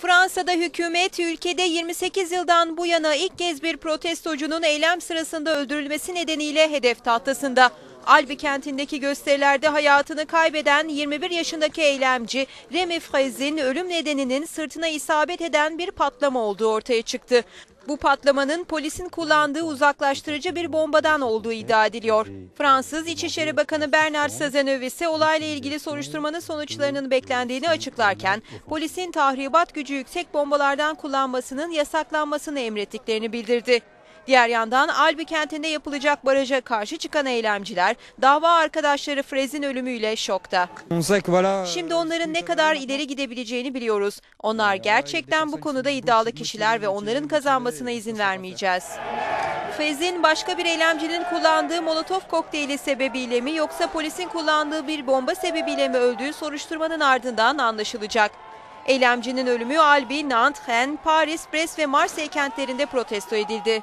Fransa'da hükümet ülkede 28 yıldan bu yana ilk kez bir protestocunun eylem sırasında öldürülmesi nedeniyle hedef tahtasında. Albi kentindeki gösterilerde hayatını kaybeden 21 yaşındaki eylemci Remy Frez'in ölüm nedeninin sırtına isabet eden bir patlama olduğu ortaya çıktı. Bu patlamanın polisin kullandığı uzaklaştırıcı bir bombadan olduğu iddia ediliyor. Fransız İçişleri Bakanı Bernard Cazeneuve ise olayla ilgili soruşturmanın sonuçlarının beklendiğini açıklarken polisin tahribat gücü yüksek bombalardan kullanmasının yasaklanmasını emrettiklerini bildirdi. Diğer yandan Albi kentinde yapılacak baraja karşı çıkan eylemciler dava arkadaşları Frez'in ölümüyle şokta. Şimdi onların ne kadar ileri gidebileceğini biliyoruz. Onlar gerçekten bu konuda iddialı kişiler ve onların kazanmasına izin vermeyeceğiz. Frez'in başka bir eylemcinin kullandığı molotof kokteyli sebebiyle mi yoksa polisin kullandığı bir bomba sebebiyle mi öldüğü soruşturmanın ardından anlaşılacak. Eylemcinin ölümü Albi, Nantes, Rennes, Paris, Brest ve Marseille kentlerinde protesto edildi.